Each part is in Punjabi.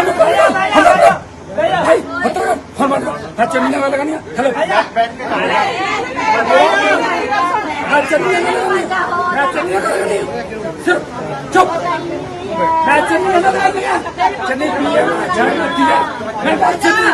ਮੈਨੂੰ ਭਾਈ ਹੱਥੋਂ ਫਰਮਾਨ ਹਾਂ ਚੰਨੀ ਨਾਲ ਲਗਾਨੀ ਹੈਲੋ ਹਾਂ ਚੰਨੀ ਨਾਲ ਲਗਾਨੀ ਹਾਂ ਚੰਨੀ ਨਾਲ ਲਗਾਨੀ ਸਿਰ ਚੁੱਪ ਮੈਂ ਚੰਨੀ ਨਾਲ ਲਗਾਨੀ ਚੰਨੀ ਪੀ ਹੈ ਜਾਨ ਲੱਗੀ ਹੈ ਮੈਂ ਚੰਨੀ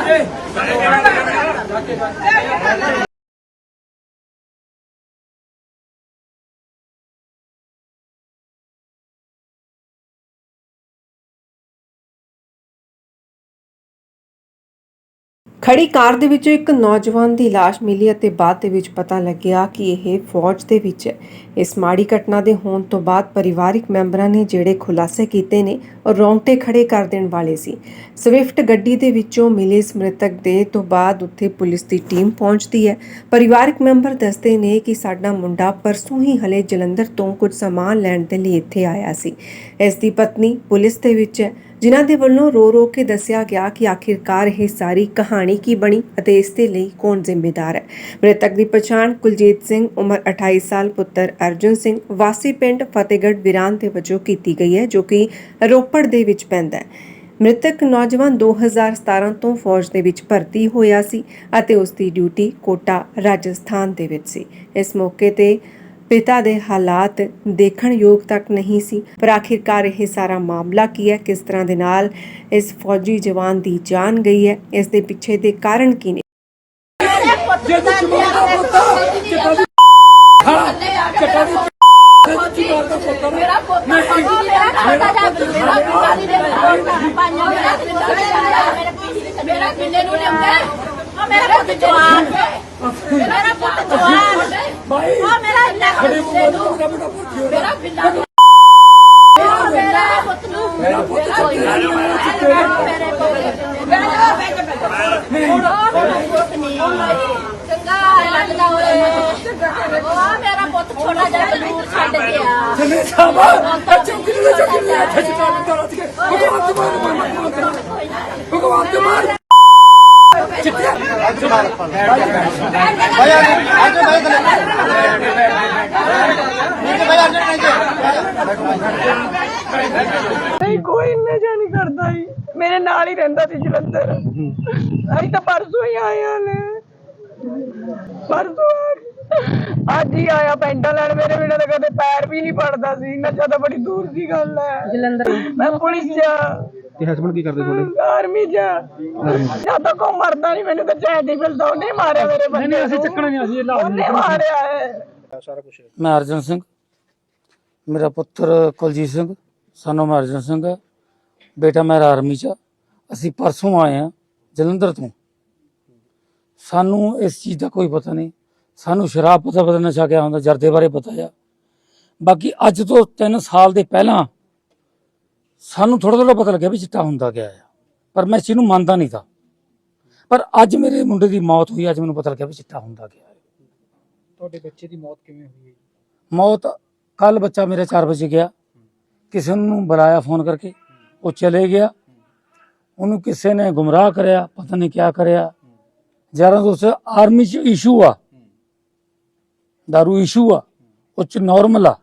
ਖੜੀ ਕਾਰ ਦੇ ਵਿੱਚੋਂ ਇੱਕ ਨੌਜਵਾਨ ਦੀ ਲਾਸ਼ ਮਿਲੀ ਅਤੇ ਬਾਅਦ ਦੇ ਵਿੱਚ ਪਤਾ ਲੱਗਿਆ ਕਿ ਇਹ ਫੌਜ ਦੇ ਵਿੱਚ ਹੈ। ਇਸ ਮਾੜੀ ਘਟਨਾ ਦੇ ਹੋਣ ਤੋਂ ਬਾਅਦ ਪਰਿਵਾਰਿਕ ਮੈਂਬਰਾਂ ਨੇ ਜਿਹੜੇ ਖੁਲਾਸੇ ਕੀਤੇ ਨੇ, ਉਹ ਰੌਂਗਟੇ ਖੜੇ ਕਰ ਦੇਣ ਵਾਲੇ ਸੀ। ਸਵਿਫਟ ਗੱਡੀ ਦੇ ਵਿੱਚੋਂ ਮਿਲੇ ਇਸ ਮ੍ਰਿਤਕ ਦੇ ਤੋਂ ਬਾਅਦ ਉੱਥੇ ਪੁਲਿਸ ਦੀ ਟੀਮ ਪਹੁੰਚਦੀ ਹੈ। ਪਰਿਵਾਰਿਕ ਮੈਂਬਰ ਦੱਸਦੇ ਨੇ ਕਿ ਸਾਡਾ ਮੁੰਡਾ ਪਰਸੋਂ ਹੀ ਹਲੇ ਜਲੰਧਰ ਤੋਂ ਕੁਝ ਸਮਾਨ ਲੈਣ ਦੇ ਲਈ ਇੱਥੇ ਆਇਆ ਸੀ। ਇਸ ਦੀ ਪਤਨੀ ਪੁਲਿਸ ਦੇ ਵਿੱਚ ਹੈ। ਜਿਨ੍ਹਾਂ ਦੇ ਵੱਲੋਂ ਰੋ ਰੋ ਕੇ ਦੱਸਿਆ ਗਿਆ ਕਿ ਆਖਿਰਕਾਰ ਇਹ ਸਾਰੀ ਕਹਾਣੀ ਕੀ ਬਣੀ ਅਤੇ ਇਸ ਦੇ ਲਈ ਕੌਣ ਜ਼ਿੰਮੇਦਾਰ ਹੈ? ਮ੍ਰਿਤਕ ਦੀ ਪਛਾਣ ਕੁਲਜੀਤ ਸਿੰਘ, ਉਮਰ 28 ਸਾਲ, ਪੁੱਤਰ ਅਰਜੁਨ ਸਿੰਘ, ਵਾਸੀ ਪਿੰਡ ਫਤਿਹਗੜ੍ਹ ਵਿਰਾਨ ਦੇ ਵਜੋਂ ਕੀਤੀ ਗਈ ਹੈ, ਜੋ ਕਿ ਰੋਪੜ ਦੇ ਵਿੱਚ ਪੈਂਦਾ ਹੈ। ਮ੍ਰਿਤਕ ਨੌਜਵਾਨ 2017 ਤੋਂ ਫੌਜ ਦੇ ਵਿੱਚ ਭਰਤੀ ਹੋਇਆ ਸੀ ਅਤੇ ਉਸ ਦੀ ਡਿਊਟੀ ਕੋਟਾ, ਰਾਜਸਥਾਨ ਦੇ ਵਿੱਚ ਸੀ। ਇਸ ਮੌਕੇ ਤੇ ਪਿਤਾ ਦੇ ਹਾਲਾਤ ਦੇਖਣ ਯੋਗ ਤੱਕ ਨਹੀਂ ਸੀ। ਪਰ ਆਖਿਰਕਾਰ ਇਹ ਸਾਰਾ ਮਾਮਲਾ ਕੀ ਹੈ? ਕਿਸ ਤਰ੍ਹਾਂ ਦੇ ਨਾਲ ਇਸ ਫੌਜੀ ਜਵਾਨ ਦੀ ਜਾਨ ਗਈ ਹੈ? ਇਸ ਦੇ ਪਿੱਛੇ ਦੇ ਕਾਰਨ ਕੀ ਨੇ? ਮੇਰਾ ਪੁੱਤ ਮੇਰਾ ਕਿੰਨੇ ਨੂੰ ਲਿਆਉਂਦਾ ਮੇਰਾ ਪੁੱਤ ਜਵਾਨ ਮੇਰਾ ਪੁੱਤ ਜਵਾਨ ਭਾਈ ਆ ਮੇਰਾ ਇੰਨਾ ਖੜੇ ਨੂੰ ਦਾ ਬੇਟਾ ਪੁੱਛਿਓ ਮੇਰਾ ਬਿੱਲਾ ਮੇਰਾ ਪੁੱਤ ਨੂੰ ਮੇਰਾ ਪੁੱਤ ਮੇਰੇ ਪੁੱਤ ਮੇਰਾ ਪੁੱਤ ਨਹੀਂ ਚੰਗਾ ਲੱਗਦਾ ਹੋਏ ਉਹ ਮੇਰਾ ਪੁੱਤ ਛੋਟਾ ਜਿਹਾ ਬਲੂਰ ਛੱਡ ਗਿਆ ਚਲੇ ਸਾਬਾ ਚੌਕੀ ਨੂੰ ਚੌਕੀ ਨੂੰ ਇੱਥੇ ਚਟਾ ਦੇ ਦਾਤ ਕੇ ਭਗਵਾਨ ਤੇ ਮਾਰ ਭਗਵਾਨ ਤੇ ਮਾਰ ਨਹੀਂ ਕੋਈ ਨਸ਼ਾ ਨਹੀਂ ਕਰਦਾ ਜੀ। ਮੇਰੇ ਨਾਲ ਹੀ ਰਹਿੰਦਾ ਸੀ ਜਲੰਧਰ। ਅਸੀਂ ਤਾਂ ਪਰਸੋਂ ਹੀ ਆਏ ਹਾਂ ਨੇ ਪਰਸੋਂ ਆ। ਅੱਜ ਹੀ ਆਇਆ ਪੈਂਟਾਂ ਲੈਣ ਮੇਰੇ ਬਿਨਾਂ ਤਾਂ ਕਦੇ ਪੈਰ ਵੀ ਨਹੀਂ ਪੜਦਾ ਸੀ। ਨਸ਼ਾ ਤਾਂ ਬੜੀ ਦੂਰ ਦੀ ਗੱਲ ਹੈ। ਜਲੰਧਰ। ਮੈਂ ਪੁਲਿਸ ਚ ਤੇ ਹਸਬੰਡ ਕੀ ਕਰਦੇ ਤੁਹਾਡੇ? ਆਰਮੀ ਜਾਂ ਤਾਂ ਕੋ ਮਰਦਾ ਨਹੀਂ ਮੈਨੂੰ ਤਾਂ ਨਹੀਂ ਮਿਲਦਾ ਉਹਨੇ ਮਾਰਿਆ ਮੇਰੇ ਬੰਦੇ ਨਹੀਂ ਅਸੀਂ ਚੱਕਣਾ ਨਹੀਂ ਅਸੀਂ ਉਹਨੇ ਮਾਰਿਆ ਹੈ ਮੈਂ ਅਰਜਨ ਸਿੰਘ। ਮੇਰਾ ਪੁੱਤਰ ਕੁਲਜੀਤ ਸਿੰਘ ਸਾਨੂੰ ਮੈਂ ਅਰਜਨ ਸਿੰਘ ਹੈ। ਬੇਟਾ ਮੇਰਾ ਆਰਮੀ ਚ ਆ। ਅਸੀਂ ਪਰਸੋਂ ਆਏ ਆ ਜਲੰਧਰ ਤੋਂ। ਸਾਨੂੰ ਇਸ ਚੀਜ਼ ਦਾ ਕੋਈ ਪਤਾ ਨਹੀਂ। ਸਾਨੂੰ ਸ਼ਰਾਬ ਪਤਾ ਪਤਾ ਨਸ਼ਾ ਕਿਆ ਹੁੰਦਾ ਜਰਦੇ ਬਾਰੇ ਪਤਾ ਆ। ਬਾਕੀ ਅੱਜ ਤੋਂ 3 ਸਾਲ ਦੇ ਪਹਿਲਾਂ ਸਾਨੂੰ ਥੋੜਾ ਥੋੜਾ ਪਤਾ ਲੱਗਿਆ ਵੀ ਚਿੱਟਾ ਹੁੰਦਾ ਗਿਆ ਆ। ਪਰ ਮੈਂ ਇਸ ਚੀਜ਼ ਨੂੰ ਮੰਨਦਾ ਨਹੀਂ ਤਾਂ। ਪਰ ਅੱਜ ਮੇਰੇ ਮੁੰਡੇ ਦੀ ਮੌਤ ਹੋਈ ਅੱਜ ਮੈਨੂੰ ਪਤਾ ਲੱਗਿਆ ਵੀ ਚਿੱਟਾ ਹੁੰਦਾ ਗਿਆ ਹੈ ਤੁਹਾਡੇ ਬੱਚੇ ਦੀ ਮੌਤ ਕਿਵੇਂ ਹੋਈ ਹੈ ਮੌਤ ਕੱਲ ਬੱਚਾ ਮੇਰਾ 4 ਵਜੇ ਗਿਆ। ਕਿਸੇ ਨੂੰ ਬੁਲਾਇਆ ਫੋਨ ਕਰਕੇ ਉਹ ਚਲੇ ਗਿਆ। ਉਹਨੂੰ ਕਿਸੇ ਨੇ ਗੁੰਮਰਾਹ ਕਰਿਆ ਪਤਾ ਨਹੀਂ ਕਿਆ ਕਰਿਆ। ਯਾਰਾਂ ਦੋਸਤ ਆਰਮੀ ਚ ਇਸ਼ੂ ਆ। ਦਾਰੂ ਇਸ਼ੂ ਆ। ਉਹ ਚ ਨਾਰਮਲ ਆ।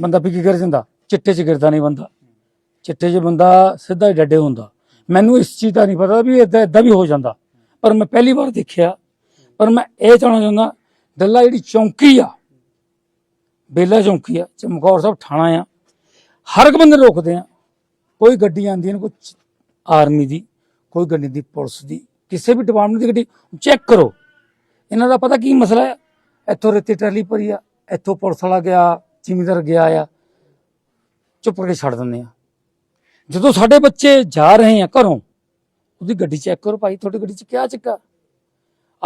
ਬੰਦਾ ਪੀ ਕੇ ਗਿਰ ਜਾਂਦਾ? ਚਿੱਟੇ ਚ ਗਿਰਦਾ ਨਹੀਂ ਬੰਦਾ। ਚਿੱਟੇ 'ਚ ਬੰਦਾ ਸਿੱਧਾ ਹੀ ਡੱਡੇ ਹੁੰਦਾ। ਮੈਨੂੰ ਇਸ ਚੀਜ਼ ਦਾ ਨਹੀਂ ਪਤਾ ਵੀ ਇਦਾਂ ਇਦਾਂ ਵੀ ਹੋ ਜਾਂਦਾ। ਪਰ ਮੈਂ ਪਹਿਲੀ ਵਾਰ ਦੇਖਿਆ। ਪਰ ਮੈਂ ਇਹ ਚਾਹਣਾ ਚਾਹੁੰਦਾ, ਡੱਲਾ ਜਿਹੜੀ ਚੌਂਕੀ ਆ, ਬੇਲਾ ਚੌਂਕੀ ਆ, ਚਮਕੌਰ ਸਾਹਿਬ ਥਾਣਾ ਆ, ਹਰ ਇੱਕ ਬੰਦੇ ਰੋਕਦੇ ਆ। ਕੋਈ ਗੱਡੀ ਆਂਦੀ ਹੈ ਕੋਈ ਆਰਮੀ ਦੀ, ਕੋਈ ਗੱਡੀ ਦੀ, ਪੁਲਿਸ ਦੀ, ਕਿਸੇ ਵੀ ਡਿਪਾਰਟਮੈਂਟ ਦੀ ਗੱਡੀ, ਚੈੱਕ ਕਰੋ। ਇਹਨਾਂ ਦਾ ਪਤਾ ਕੀ ਮਸਲਾ ਹੈ ਇੱਥੋਂ ਰੇਤੀ ਟਰਾਲੀ ਭਰੀ ਆ, ਇੱਥੋਂ ਪੁਲਿਸ ਵਾਲਾ ਗਿਆ, ਜ਼ਿਮੀਂਦਾਰ ਗਿਆ ਆ, ਚੁੱਪ ਕਰਕੇ ਛੱਡ ਦਿੰਦੇ ਆ। ਜਦੋਂ ਸਾਡੇ ਬੱਚੇ ਜਾ ਰਹੇ ਆ ਘਰੋਂ, ਉਹਦੀ ਗੱਡੀ ਚੈੱਕ ਕਰੋ ਭਾਈ, ਤੁਹਾਡੀ ਗੱਡੀ 'ਚ ਕਿਆ ਚੱਕਾ?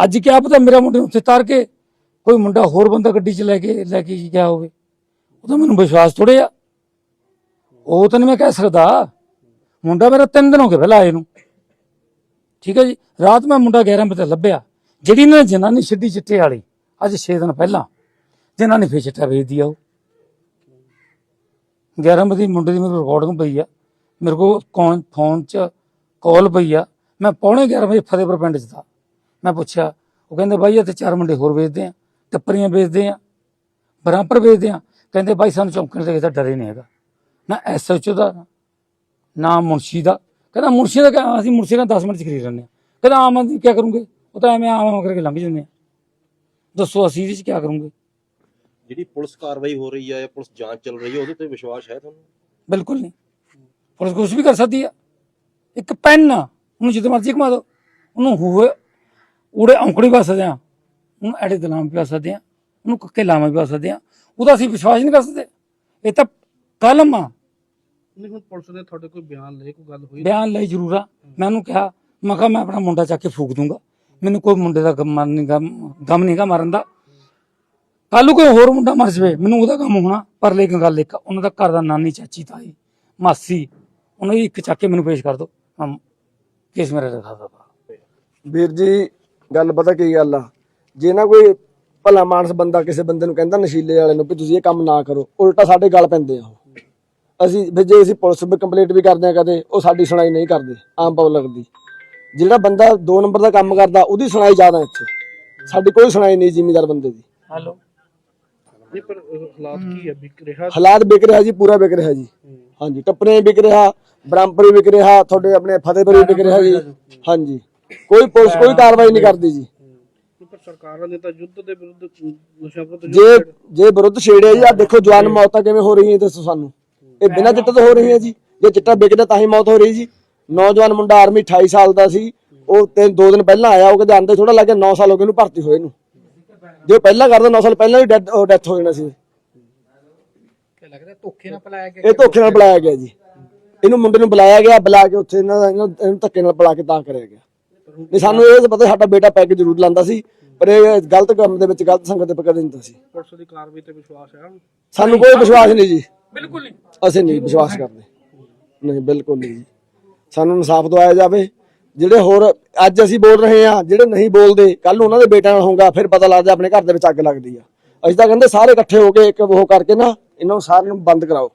ਅੱਜ ਕਿਆ ਪਤਾ ਮੇਰਾ ਮੁੰਡੇ ਉੱਥੇ ਤਾਰ ਕੇ, ਕੋਈ ਮੁੰਡਾ ਹੋਰ ਬੰਦਾ ਗੱਡੀ 'ਚ ਲੈ ਕੇ ਲੈ ਕੇ ਗਿਆ ਹੋਵੇ। ਉਹਦਾ ਮੈਨੂੰ ਵਿਸ਼ਵਾਸ ਥੋੜੇ ਆ। ਉਹ ਤਾਂ ਨਹੀਂ ਮੈਂ ਕਹਿ ਸਕਦਾ। ਮੁੰਡਾ ਮੇਰਾ ਤਿੰਨ ਦਿਨ ਹੋ ਗਏ ਪਹਿਲਾਂ ਆਏ ਨੂੰ। ਠੀਕ ਹੈ ਜੀ? ਰਾਤ ਮੈਂ ਮੁੰਡਾ 11 ਵਜੇ ਲੱਭਿਆ। ਜਿਹੜੀ ਨੇ ਜਨਾਨੀ ਛੱਡੀ ਚਿੱਟੇ ਵਾਲੀ, ਅੱਜ 6 ਦਿਨ ਪਹਿਲਾਂ ਜਿਨ੍ਹਾਂ ਨੇ ਫੇਰ ਚਿੱਟਾ ਵੇਚਦੀ ਆ ਉਹ। 11 ਵਜੇ ਮੁੰਡੇ ਦੀ ਮੇਰੇ ਰਿਕਾਰਡਿੰਗ ਪਈ ਆ। ਮੇਰੇ ਕੋਲ ਕੌਣ ਫੋਨ 'ਚ ਕਾਲ ਪਈ ਆ। ਮੈਂ ਪੌਣੇ 11 ਵਜੇ ਫਤਿਹਪੁਰ ਪਿੰਡ 'ਚ था ਮੈਂ ਪੁੱਛਿਆ ਉਹ ਕਹਿੰਦੇ ਬਾਈ ਇੱਥੇ ਚਾਰ ਮੁੰਡੇ ਹੋਰ ਵੇਚਦੇ ਆ ਟੱਪਰੀਆਂ ਵੇਚਦੇ ਆ ਬਰਾਬਰ ਵੇਚਦੇ ਆ। ਕਹਿੰਦੇ ਬਾਈ ਸਾਨੂੰ ਚੌਂਕਣ ਦਾ ਡਰ ਹੀ ਨਹੀਂ ਹੈਗਾ। ਨਾ ਐਸਐਚਓ ਦਾ ਨਾ ਮੁਨਸ਼ੀ ਦਾ। ਕਹਿੰਦਾ ਮੁਰਸ਼ੀ ਦਾ ਅਸੀਂ ਮੁਰਸ਼ੀ ਦਾ 10 ਮਿੰਟ ਚ ਖਰੀਦ ਲੈਂਦੇ ਹਾਂ ਕਹਿੰਦਾ ਆਮ ਆਦਮੀ ਕੀ ਕਰੂੰਗੇ? ਉਹ ਤਾਂ ਐਵੇਂ ਆਮ ਆਮ ਕਰਕੇ ਲੰਘ ਜਾਂਦੇ ਆ। ਦੱਸੋ ਅਸੀਂ ਇਹਦੇ ਚ ਕੀ ਕਰੂੰਗੇ? ਜਿਹੜੀ ਪੁਲਿਸ ਕਾਰਵਾਈ ਹੋ ਰਹੀ ਹੈ ਜਾਂ ਪੁਲਿਸ ਜਾਂਚ ਚੱਲ ਰਹੀ ਹੈ ਉਹਦੇ ਤੇ ਵਿਸ਼ਵਾਸ ਹੈ ਤੁਹਾਨੂੰ? ਬਿਲਕੁਲ ਨਹੀਂ। ਪੁਲਿਸ ਕੁਝ ਵੀ ਕਰ ਸਕਦੀ ਆ। ਇੱਕ ਪੈਨ ਉਹਨੂੰ ਜਿੱਦ ਮਰਜ਼ੀ ਘੁਮਾ ਦਿਓ ਉਹਨੂੰ ਹੋਏ ਉੜੇ ਔਂਕੜੀ ਪਾ ਸਕਦੇ ਆ। ਉਹਨੂੰ ਐੜੇ ਦਲਾਮ ਪਾ ਸਕਦੇ ਆ। ਉਹਨੂੰ ਕੱਕੇ ਲਾਵਾਂ ਵੀ ਪਾ ਸਕਦੇ ਆ। ਉਹਦਾ ਅਸੀਂ ਵਿਸ਼ਵਾਸ ਨਹੀਂ ਕਰ ਸਕਦੇ। ਇਹ ਤਾਂ ਕਲਮ ਆ। ਨਹੀਂ ਹੁਣ ਪੁਲਿਸ ਨੇ ਤੁਹਾਡੇ ਕੋਈ ਬਿਆਨ ਲਏ ਕੋਈ ਗੱਲ ਹੋਈ? ਬਿਆਨ ਲਈ ਜ਼ਰੂਰ ਆ। ਮੈਂ ਉਹਨੂੰ ਕਿਹਾ ਮੈਂ ਕਿਹਾ ਮੈਂ ਆਪਣਾ ਮੁੰਡਾ ਚੱਕ ਕੇ ਫੂਕ ਦੂੰਗਾ। ਮੈਨੂੰ ਕੋਈ ਮੁੰਡੇ ਦਾ ਗਮ ਨਹੀਂ ਗਮ ਗਮ ਨਹੀਂਗਾ ਮਾਰਨ ਦਾ। ਕੱਲ ਨੂੰ ਕੋਈ ਹੋਰ ਮੁੰਡਾ ਮਰ ਜਵੇ ਮੈਨੂੰ ਉਹਦਾ ਕੰਮ ਹੋਣਾ। ਪਰ ਲੇਕਿਨ ਗੱਲ ਇੱਕ ਉਹਨਾਂ ਦਾ ਘਰ ਦਾ ਨਾਨੀ ਚਾਚੀ ਤਾਈ ਮਾਸੀ ਉਹਨਾਂ ਇੱਕ ਚੱਕ ਕੇ ਮੈਨੂੰ ਪੇਸ਼ ਕਰ ਦਿਓ। ਹਮ ਕੇਸ ਮੇਰਾ ਰਖਾ ਦਾ ਵੀਰ ਜੀ ਗੱਲ ਪਤਾ ਕੀ ਗੱਲ ਆ? ਜੇ ਨਾ ਕੋਈ ਭਲਾ ਮਾਨਸ ਬੰਦਾ ਕਿਸੇ ਬੰਦੇ ਨੂੰ ਕਹਿੰਦਾ ਨਸ਼ੀਲੇ ਵਾਲੇ ਨੂੰ ਵੀ ਤੁਸੀਂ ਇਹ ਕੰਮ ਨਾ ਕਰੋ ਉਲਟਾ ਸਾਡੇ ਗੱਲ ਪੈਂਦੇ ਆ ਉਹ। ਅਸੀਂ ਫਿਰ ਜੇ ਅਸੀਂ ਪੁਲਿਸ ਵਿੱਚ ਕੰਪਲੀਟ ਵੀ ਕਰਦੇ ਆ ਕਦੇ ਉਹ ਸਾਡੀ ਸੁਣਾਈ ਨਹੀਂ ਕਰਦੇ ਆਮ ਪਬਲਿਕ ਦੀ। ਜਿਹੜਾ ਬੰਦਾ 2 ਨੰਬਰ ਦਾ ਕੰਮ ਕਰਦਾ ਉਹਦੀ ਸੁਣਾਈ ਜ਼ਿਆਦਾ ਇੱਥੇ। ਸਾਡੀ ਕੋਈ ਸੁਣਾਈ ਨਹੀਂ ਜ਼ਿਮੀਦਾਰ ਬੰਦੇ ਦੀ। ਹੈਲੋ। ਨਹੀਂ ਪਰ ਹਾਲਾਤ ਕੀ ਹੈ ਵਿਕ ਰਿਹਾ? ਹਾਲਾਤ ਵਿਕ ਰਿਹਾ ਜੀ ਪੂਰਾ ਵਿਕ ਰਿਹਾ ਜੀ। ਹਾਂਜੀ ਟੱਪਰੇ ਵਿਕ ਰਿਹਾ ਬ੍ਰਹਮਪੁਰੀ ਵਿਕ ਰਿਹਾ ਤੁਹਾਡੇ ਆਪਣੇ ਫਤਿਹਪੁਰੀ ਵਿਕ ਰਿਹਾ ਜੀ। ਹਾਂਜੀ। ਕੋਈ ਪੁਲਿਸ ਕੋਈ ਕਾਰਵਾਈ ਨਹੀਂ ਕਰਦੀ ਜੀ। ਪਰ ਸਰਕਾਰਾਂ ਨੇ ਤਾਂ ਯੁੱਧ ਦੇ ਵਿਰੁੱਧ ਨਸ਼ਾ ਵਿਰੁੱਧ ਯੁੱਧ ਜੇ ਜੇ ਵਿਰੁੱਧ ਛੇੜਿਆ ਜੀ ਆ ਦੇਖੋ ਜਵਾਨ ਮੌਤਾਂ ਕਿਵੇਂ ਹੋ ਰਹੀਆਂ ਦੱਸੋ ਸਾਨੂੰ। ਇਹ ਬਿਨਾਂ ਚਿੱਟੇ ਤੋਂ ਹੋ ਰਹੀਆਂ ਜੀ। ਜੇ ਚਿੱਟਾ ਵਿਕਦਾ ਤਾਂ ਹੀ ਮੌਤ ਹੋ ਰਹੀ ਜੀ। ਨੌਜਵਾਨ ਮੁੰਡਾ ਆਰਮੀ 28 ਸਾਲ ਦਾ ਸੀ। ਉਹ ਤੇ ਦੋ ਦਿਨ ਪਹਿਲਾਂ ਆਇਆ ਉਹ ਕਹਿੰਦੇ ਆਂਦੇ ਥੋੜਾ ਲੱਗੇ 9 ਸਾਲ ਹੋ ਗਏ ਉਹਨੂੰ ਭਰਤੀ ਹੋਏ ਨੂੰ। ਜੇ ਪਹਿਲਾਂ ਕਰਦਾ 9 ਸਾਲ ਪਹਿਲਾਂ ਹੀ ਡੈਥ ਹੋ ਜਾਣਾ ਸੀ। ਕੀ ਲੱਗਦਾ ਧੋਖੇ ਨਾਲ ਪਲਾਇਆ ਗਿਆ ਇਹ ਧੋਖੇ ਨਾਲ ਬੁਲਾਇਆ ਗਿਆ ਜੀ। ਇਹਨੂੰ ਮੁੰਡੇ ਨੂੰ ਬੁਲਾਇਆ ਗਿਆ ਬੁਲਾ ਕੇ ਉੱਥੇ ਇਹਨਾਂ ਦਾ ਇਹਨਾਂ ਇਹਨੂੰ ਧੱਕੇ ਨਾਲ ਬੁਲਾ ਕੇ ਤਾਂ ਕਰਿਆ ਗਿਆ। ਨਹੀਂ ਸਾਨੂੰ ਇਹ ਤਾਂ ਪਤਾ ਸਾਡਾ ਬੇਟਾ ਪੈਗ ਜ਼ਰੂਰ ਲਾਂਦਾ ਸੀ ਪਰ ਇਹ ਗਲਤ ਕੰਮ ਦੇ ਵਿੱਚ ਗਲਤ ਸੰਗਤ ਤੇ ਪਕੜ ਦਿੰਦਾ ਸੀ। ਪੁਲਿਸ ਦੀ ਕਾਰਵਾਈ ਤੇ ਵਿਸ਼ਵਾਸ ਹੈ ਸਾਨੂੰ ਕੋਈ ਵਿਸ਼ਵਾਸ ਨਹੀਂ ਜੀ। ਬਿਲਕੁਲ ਨਹੀਂ। ਅਸੀਂ ਨਹੀਂ ਵਿਸ਼ਵਾਸ ਕਰਦੇ। ਨਹੀਂ ਬਿਲਕੁਲ ਨਹੀਂ ਜੀ। ਸਾਨੂੰ ਇਨਸਾਫ ਦਵਾਇਆ ਜਾਵੇ। ਜਿਹੜੇ ਹੋਰ ਅੱਜ ਅਸੀਂ ਬੋਲ ਰਹੇ ਆ ਜਿਹੜੇ ਨਹੀਂ ਬੋਲਦੇ ਕੱਲ ਨੂੰ ਉਹਨਾਂ ਦੇ ਬੇਟਿਆਂ ਨਾਲ ਹੋਊਗਾ ਫਿਰ ਪਤਾ ਲੱਗਦਾ ਆਪਣੇ ਘਰ ਦੇ ਵਿੱਚ ਅੱਗ ਲੱਗਦੀ ਆ। ਅਸੀਂ ਤਾਂ ਕਹਿੰਦੇ ਸਾਰੇ ਇਕੱਠੇ ਹੋ ਕੇ ਇੱਕ ਉਹ ਕਰਕੇ ਨਾ ਇਹਨਾਂ ਨੂੰ ਸਾਰਿਆਂ ਨੂੰ ਬੰਦ ਕਰਾਓ।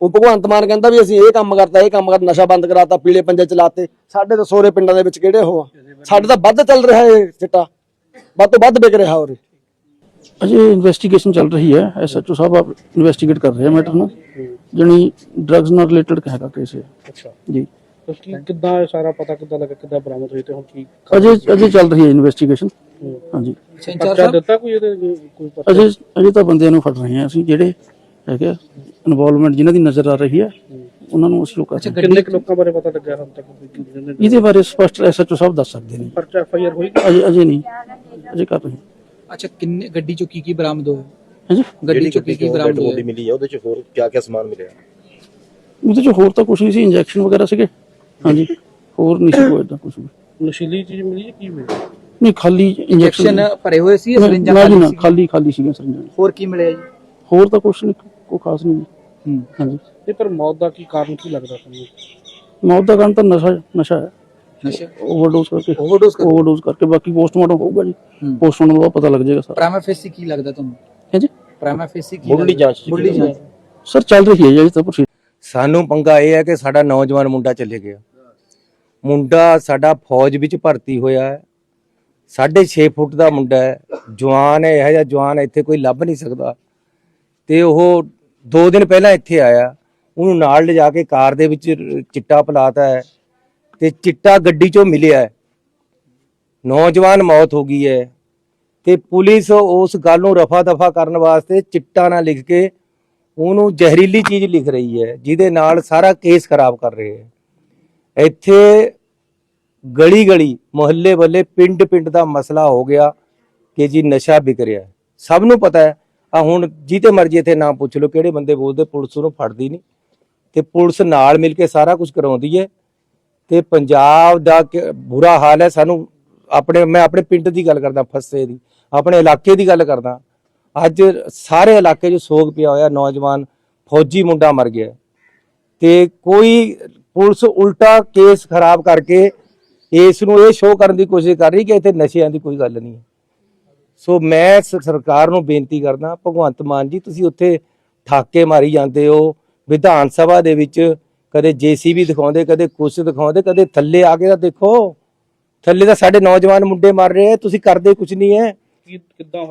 ਉਹ ਭਗਵੰਤ ਮਾਨ ਕਹਿੰਦਾ ਵੀ ਅਸੀਂ ਇਹ ਕੰਮ ਕਰਤਾ ਇਹ ਕੰਮ ਕਰ ਨਸ਼ਾ ਬੰਦ ਕਰਾਤਾ ਪੀਲੇ ਪੰਜੇ ਚਲਾਤੇ। ਸਾਡੇ ਤਾਂ ਸੋਰੇ ਪਿੰਡਾਂ ਦੇ ਵਿੱਚ ਕਿਹੜੇ ਹੋ ਆ? ਸਾਡੇ ਤਾਂ ਵੱਧ ਚੱਲ ਰਿਹਾ ਇਹ ਚਿੱਟਾ ਵੱਧ ਤੋਂ ਵੱਧ ਵਿਕ ਰਿਹਾ ਹੋਰ ਅਜੇ ਇਨਵੈਸਟੀਗੇਸ਼ਨ ਚੱਲ ਰਹੀ ਹੈ ਐਸਐਚਓ ਸਾਹਿਬ ਆਪ ਇਨਵੈਸਟੀਗੇਟ ਕਰ ਰਹੇ ਆ ਮੈਟਰ ਨੂੰ। ਜਣੀ ਡਰੱਗਸ ਨਾਲ ਰਿਲੇਟਡ ਹੈਗਾ ਕੇਸ ਹੈ ਅੱਛਾ। ਜੀ। ਕੀ ਕਿੱਦਾਂ ਸਾਰਾ ਪਤਾ ਕਿੱਦਾਂ ਲੱਗਾ ਕਿੱਦਾਂ ਬਰਾਮਦ ਹੋਈ ਤੇ ਹੁਣ ਕੀ ਅਜੇ ਅਜੇ ਚੱਲ ਰਹੀ ਹੈ ਇਨਵੈਸਟੀਗੇਸ਼ਨ ਹਾਂਜੀ। ਪਰਚਾ ਦਿੱਤਾ ਕੋਈ ਇਹਦੇ ਕੋਈ ਅਜੇ ਅਜੇ ਤਾਂ ਬੰਦਿਆਂ ਨੂੰ ਫੜ ਰਹੇ ਹਾਂ ਅਸੀਂ ਜਿਹੜੇ ਹੈਗੇ। ਇਨਵੋਲਵਮੈਂਟ ਜਿਨ੍ਹਾਂ ਦੀ ਨਜ਼ਰ ਆ ਰਹੀ ਹੈ ਉਹਨਾਂ ਨੂੰ ਅਸੀਂ ਉਹ ਕਰ। ਕਿੰਨੇ ਕੁ ਲੋਕਾਂ ਬਾਰੇ ਪਤਾ ਲੱਗਾ ਹੁਣ ਤੱਕ? ਕੀ ਇਹਦੇ ਬਾਰੇ ਸਪਸ਼ਟ ਐਸਐਚਓ ਸਾਹਿਬ ਦੱਸ ਸਕਦੇ ਨੇ। ਪਰਚਾ ਐਫਆਈਆਰ ਹੋਈ? ਅਜੇ ਅਜੇ ਨਹੀਂ। ਅਜੇ ਕਰ ਰਹੇ ਅੱਛਾ ਕਿੰਨੇ ਗੱਡੀ ਚੋਂ ਕੀ ਕੀ ਬਰਾਮਦ ਹੋਇਆ? ਹਾਂਜੀ? ਗੱਡੀ ਚੋਂ ਕੀ ਕੀ ਬਰਾਮਦ ਹੋਇਆ? ਮਿਲੀ ਹੈ ਉਹਦੇ ਚ ਹੋਰ ਕਿਆ ਕਿਆ ਸਮਾਨ ਮਿਲਿਆ? ਉਹਦੇ ਚ ਹੋਰ ਤਾਂ ਕੁਝ ਨਹੀਂ ਸੀ ਇੰਜੈਕਸ਼ਨ ਵਗੈਰਾ ਸੀਗੇ। ਹਾਂਜੀ। ਹੋਰ ਨਹੀਂ ਸੀ ਕੋਈ ਏਦਾਂ ਕੁਝ ਨਸ਼ੀਲੀ ਚੀਜ਼ ਮਿਲੀ ਹੈ ਕੀ ਮਿਲੀ? ਨਹੀਂ ਖਾਲੀ ਇੰਜੈਕਸ਼ਨ ਭਰੇ ਹੋਏ ਸੀ ਸਰਿੰਜਾਂ ਖਾਲੀ ਸੀ? ਖਾਲੀ ਖਾਲੀ ਸੀਗੀਆਂ ਸਰਿੰਜਾਂ। ਹੋਰ ਕੀ ਮਿਲਿਆ ਜੀ? ਹੋਰ ਤਾਂ ਕੁਝ ਨਹੀਂ। ਕੋਈ ਖਾਸ ਨਹੀਂ। ਹੂੰ। ਹਾਂਜੀ। ਇਹ ਪਰ ਮੌਤ ਦਾ ਕੀ ਕਾਰਨ ਕੀ ਲੱਗਦਾ ਤੁਹਾਨੂੰ? ਮੌਤ ਦਾ ਕਾਰਨ ਤਾਂ ਨਸ਼ਾ ਨਸ਼ਾ ਹੈ। ਨਸ਼ਾ? ਓਵਰਡੋਜ਼ ਕਰਕੇ। ਓਵਰਡੋਜ਼ ਕਰ ਓਵਰਡੋਜ਼ ਕਰਕੇ ਬਾਕੀ ਪੋਸਟਮਾਰਟਮ ਹੋਊਗਾ ਜੀ। ਪੋਸਟਮਾਰਟਮ ਤੋਂ ਬਾਅਦ ਪਤਾ ਲੱਗ ਜਾਏਗਾ ਸਾਰਾ। ਪ੍ਰਾਈਮਾ ਫੇਸੀ ਕੀ ਲੱਗਦਾ ਤੁਹਾਨੂੰ? ਹੈ ਜੀ ਪ੍ਰਾਈਮਾ ਫੇਸੀ ਕੀ ਮੁੱਢਲੀ? ਜਾਂਚ ਮੁੱਢਲੀ? ਜਾਂਚ। ਸਰ ਚੱਲ ਰਹੀ ਹੈ ਜੀ ਤਾਂ ਸਾਨੂੰ ਪੰਗਾ ਇਹ ਹੈ ਕਿ ਸਾਡਾ ਨੌਜਵਾਨ ਮੁੰਡਾ ਚਲੇ ਗਿਆ। ਮੁੰਡਾ ਸਾਡਾ ਫੌਜ ਵਿੱਚ ਭਰਤੀ ਹੋਇਆ ਹੈ। 6.5 ਫੁੱਟ ਦਾ ਮੁੰਡਾ ਹੈ। ਜਵਾਨ ਹੈ ਇਹ ਜਿਹਾ ਜਵਾਨ ਇੱਥੇ ਕੋਈ ਲੱਭ ਨਹੀਂ ਸਕਦਾ। ਤੇ ਉਹ 2 ਦਿਨ ਪਹਿਲਾਂ ਇੱਥੇ ਆਇਆ, ਉਹਨੂੰ ਨਾਲ ਲਿਜਾ ਕੇ ਕਾਰ ਦੇ ਵਿੱਚ ਚਿੱਟਾ ਪਲਾਤਾ ਹੈ ਤੇ ਚਿੱਟਾ ਗੱਡੀ 'ਚੋਂ ਮਿਲਿਆ ਹੈ। ਨੌਜਵਾਨ ਮੌਤ ਹੋ ਗਈ ਹੈ ਤੇ ਪੁਲਿਸ ਉਸ ਗੱਲ ਨੂੰ ਰਫਾ ਦਫਾ ਕਰਨ ਵਾਸਤੇ ਚਿੱਟਾ ਨਾ ਲਿਖ ਕੇ ਉਹਨੂੰ ਜ਼ਹਿਰੀਲੀ ਚੀਜ਼ ਲਿਖ ਰਹੀ ਹੈ, ਜਿਹਦੇ ਨਾਲ ਸਾਰਾ ਕੇਸ ਖਰਾਬ ਕਰ ਰਹੇ ਹੈ। ਇੱਥੇ ਗਲੀ ਗਲੀ ਮੁਹੱਲੇ ਵੱਲੇ ਪਿੰਡ ਪਿੰਡ ਦਾ ਮਸਲਾ ਹੋ ਗਿਆ ਕਿ ਜੀ ਨਸ਼ਾ ਵਿਕ ਰਿਹਾ ਸਭ ਨੂੰ ਪਤਾ ਹੈ ਆ ਹੁਣ ਜਿੱਤੇ ਮਰਜ਼ੀ ਇੱਥੇ ਨਾਮ ਪੁੱਛ ਲਓ, ਕਿਹੜੇ ਬੰਦੇ ਬੋਲਦੇ, ਪੁਲਿਸ ਉਹਨੂੰ ਫੜਦੀ ਨਹੀਂ। ਤੇ ਪੁਲਿਸ ਨਾਲ ਮਿਲ ਕੇ ਸਾਰਾ ਕੁਝ ਕਰਾਉਂਦੀ ਹੈ। ਤੇ ਪੰਜਾਬ ਦਾ ਬੁਰਾ ਹਾਲ ਹੈ, ਸਾਨੂੰ ਆਪਣੇ, ਮੈਂ ਆਪਣੇ ਪਿੰਡ ਦੀ ਗੱਲ ਕਰਦਾ, ਫਸੇ ਦੀ, ਆਪਣੇ ਇਲਾਕੇ ਦੀ ਗੱਲ ਕਰਦਾ। ਅੱਜ ਸਾਰੇ ਇਲਾਕੇ 'ਚ ਸੋਗ ਪਿਆ ਹੋਇਆ, ਨੌਜਵਾਨ ਫੌਜੀ ਮੁੰਡਾ ਮਰ ਗਿਆ। ਤੇ ਕੋਈ ਪੁਲਿਸ ਉਲਟਾ ਕੇਸ ਖਰਾਬ ਕਰਕੇ ਇਸ ਨੂੰ ਇਹ ਸ਼ੋਅ ਕਰਨ ਦੀ ਕੋਸ਼ਿਸ਼ ਕਰ ਰਹੀ ਕਿ ਇੱਥੇ ਨਸ਼ਿਆਂ ਦੀ ਕੋਈ ਗੱਲ ਨਹੀਂ ਹੈ। ਸੋ ਮੈਂ ਸਰਕਾਰ ਨੂੰ ਬੇਨਤੀ ਕਰਦਾ, ਭਗਵੰਤ ਮਾਨ ਜੀ, ਤੁਸੀਂ ਉੱਥੇ ਠਾਕੇ ਮਾਰੀ ਜਾਂਦੇ ਹੋ, ਵਿਧਾਨ ਸਭਾ ਦੇ ਵਿੱਚ ਕਦੇ ਜੀਸੀਬੀ ਦਿਖਾਉਂਦੇ, ਕਦੇ ਕੁਛ ਦਿਖਾਉਂਦੇ, ਕਦੇ ਥੱਲੇ ਆ ਕੇ ਤਾਂ ਦੇਖੋ। ਥੱਲੇ ਤਾਂ ਸਾਡੇ ਨੌਜਵਾਨ ਮੁੰਡੇ ਮਰ ਰਹੇ ਆ, ਤੁਸੀਂ ਕਰਦੇ ਕੁਝ ਨਹੀਂ ਹੈ। ਕਿੱਦਾਂ ਹੋਇਆ?